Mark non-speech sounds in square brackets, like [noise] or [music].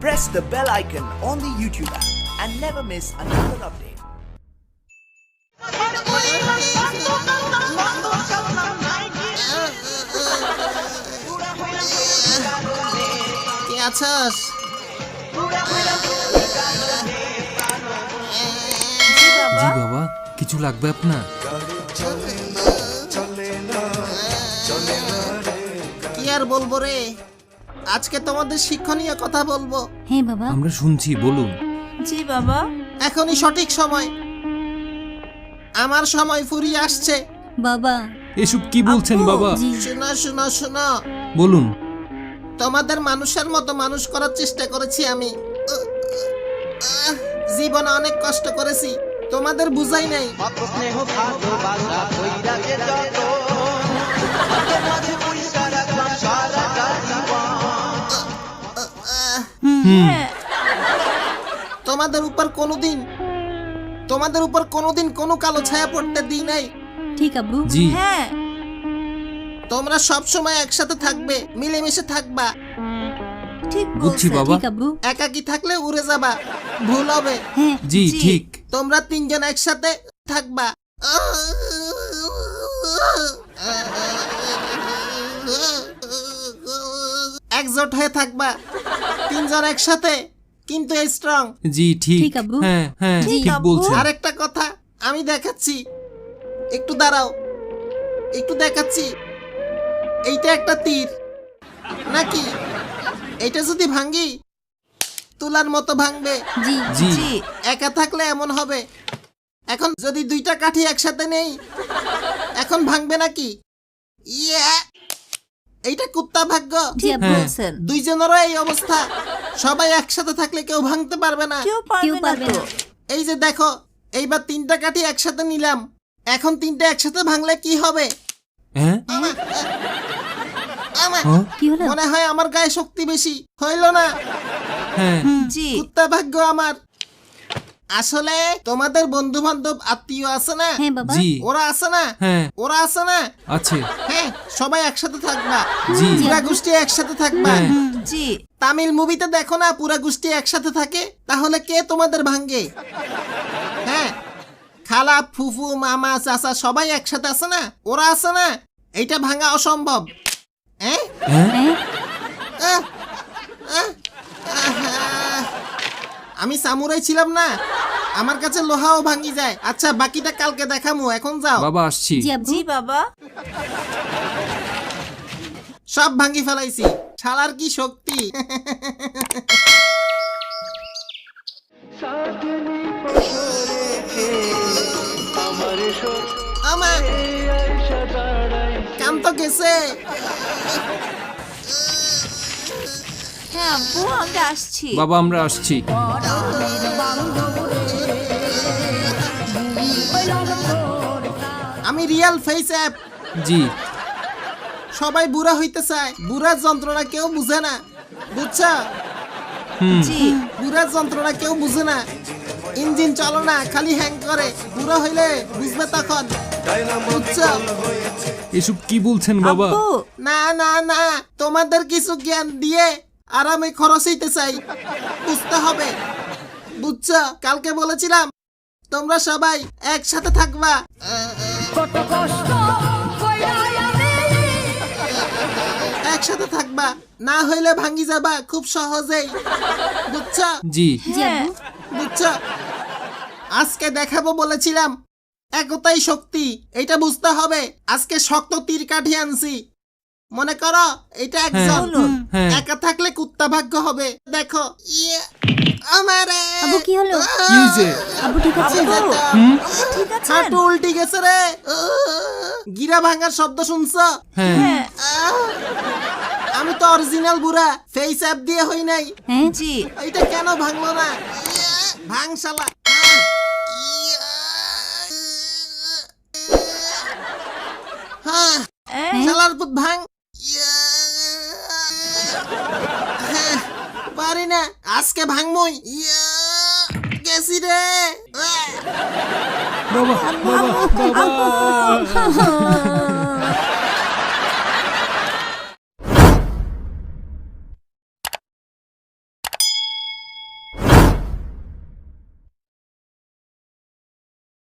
Press the bell icon on the YouTube app and never miss another update. জি বাবা কিছু লাগবে আপনার কি আর বলব রে আজকে তোমাদের শিক্ষণীয় কথা বলব। হ্যাঁ বাবা। আমরা শুনছি বলুন। জি বাবা। এখনই সঠিক সময়। আমার সময় ফুরিয়ে আসছে। বাবা। এসব কি বলছেন বাবা? জি। শোনো শোনো শোনো। বলুন। তোমাদের মানুষের মতো মানুষ করার চেষ্টা করেছি আমি। আহ, জীবনে অনেক কষ্ট করেছি। তোমাদের বুঝাই নাই। হ্যাঁ তোমাদের উপর কোনোদিন তোমাদের উপর কোনোদিন কোনো কালো ছায়া পড়তে দিই নাই। ঠিক আব্বু। জি। হ্যাঁ। তোমরা সব সময় একসাথে থাকবে মিলেমিশে থাকবা। ঠিক বুঝছি বাবা। ঠিক আব্বু। একাকি থাকলে উড়ে যাবা ভুল হবে। হ্যাঁ জি জি। ঠিক। তোমরা তিনজন একসাথে থাকবা। [laughs] একজোট হয়ে থাকবা। তিনজন একসাথে কিন্তু স্ট্রং জি ঠিক। ঠিক, আব্বু। হ্যাঁ হ্যাঁ ঠিক, ঠিক আব্বু। বলছেন। আরেকটা কথা আমি দেখাচ্ছি। একটু দাঁড়াও। একটু দেখাচ্ছি। এইটা একটা তীর। নাকি? এটা যদি ভাঙি তুলার মতো ভাঙবে। জি। জি। জি। একা থাকলে এমন হবে। এখন যদি দুইটা কাঠি একসাথে নেই এখন ভাঙবে নাকি? ইয়া! এইটা কুত্তা ভাগ্য। ঠিক হ্যাঁ। বলছেন। দুইজনেরও এই অবস্থা। সবাই একসাথে থাকলে কেউ ভাঙতে পারবে না। কেউ কেউ পারবে পারবে না না। এই যে দেখো এইবার তিনটা কাঠি একসাথে নিলাম। এখন তিনটা একসাথে ভাঙলে কি হবে? হ্যাঁ? আমার। হ্যাঁ? কি হলো? মনে হয় আমার গায়ে শক্তি বেশি। হইল না? হ্যাঁ। জি। কুত্তা ভাগ্য আমার। আসলে তোমাদের বন্ধু বান্ধব আত্মীয় আছে না? হ্যাঁ বাবা। জি। ওরা আছে না? হ্যাঁ। ওরা আছে না? আছে। হ্যাঁ সবাই একসাথে থাকবা। জি। পুরা গোষ্ঠী একসাথে থাকবা। হ্যাঁ। জি। তামিল মুভিতে দেখো না পুরা গোষ্ঠী একসাথে থাকে? তাহলে কে তোমাদের ভাঙ্গে? হ্যাঁ খালা ফুফু মামা চাচা সবাই একসাথে আছে না? ওরা আছে না? এইটা ভাঙা অসম্ভব। হ্যাঁ? হ্যাঁ? হ্যাঁ আহ, আহ, আহা। আমি সামুরাই ছিলাম না। আমার কাছে লোহাও ভাঙি যায়। আচ্ছা বাকিটা কালকে দেখামু এখন যাও। বাবা আসছি। জি আব্বু। জি বাবা। সব ভাঙি ফেলাইছি। শালার কি শক্তি? আমার কাম তো গেছে। হ্যাঁ আব্বু আমরা আসছি। বাবা আমরা আসছি। আমি রিয়েল ফেস অ্যাপ। জি। সবাই বুড়া হইতে চায়। বুড়ার যন্ত্রণা কেউ বুঝে না। বুঝছ? হুম। জি। বুড়ার যন্ত্রণা কেউ বুঝে না। ইঞ্জিন চলো না খালি হ্যাং করে। বুড়া হইলে বুঝবে তখন। বুঝছ? এসব কি বলছেন বাবা? আব্বু। না না না। তোমাদের কিছু জ্ঞান দিয়ে আরামে খরচ হইতে চাই। বুঝতে হবে। বুঝছ কালকে বলেছিলাম তোমরা সবাই একসাথে থাকবা। একসাথে থাকবা না হইলে ভাঙ্গি যাবা খুব সহজেই। বুঝছ? জি। জি হ্যাঁ। বুঝছ? আজকে দেখাবো বলেছিলাম একতাই শক্তি এটা বুঝতে হবে। আজকে শক্ত তীর কাঠি আনছি। মনে করো এটা একজন বলুন। হ্যাঁ। একা থাকলে কুত্তা ভাগ্য হবে। দেখো ইয়ে, আমারে। আব্বু কি হলো? কি হয়েছে আব্বু ঠিক আছে হুম? ঠিক আছে। হাঁটু উল্টি গেছে রে। গিরা ভাঙার শব্দ শুনছ? হ্যাঁ। হ্যাঁ। আমি তো অরিজিনাল বুড়া ফেস অ্যাপ দিয়ে হই নাই। হ্যাঁ জি। এটা কেন ভাঙলো না? ইয়ে, ভাঙ শালা ইয়ে। হ্যাঁ। হ্যাঁ। শালার পুত ভাঙ ইয়ে। হ্যাঁ, পারি না আজকে ভাঙমই। ইয়ে, গেছি রে। বাবা বাবা বাবা।